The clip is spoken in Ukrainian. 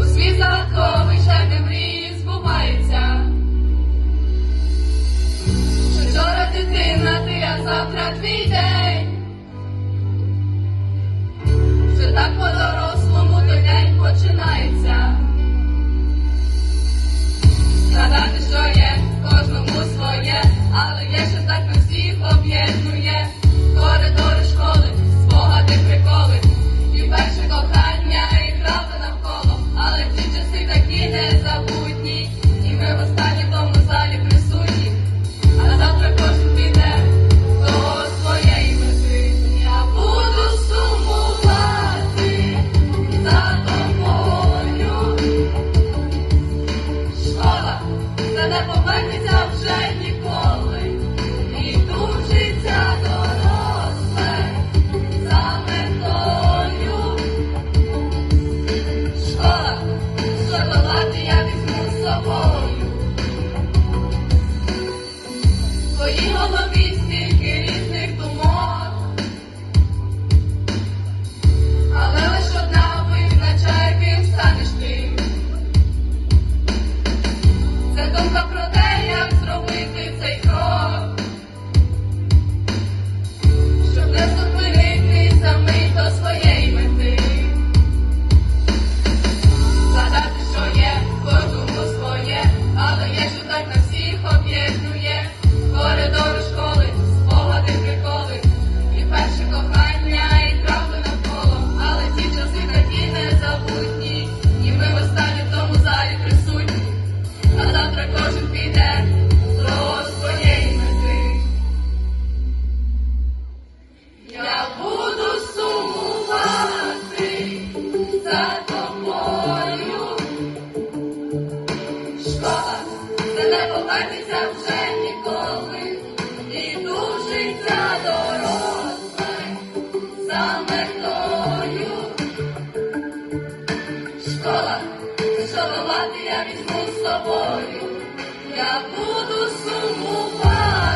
у свій залатковища де мрії збувається, що вчора дитина, ти, а завтра твій день, що так по-дорослому то день починається. Jezu tak nas ich objednuje, korydory не повернеться вже ніколи, і дужиться доросле за метою. Школа, школувати я візьму з собою, я буду сумувати.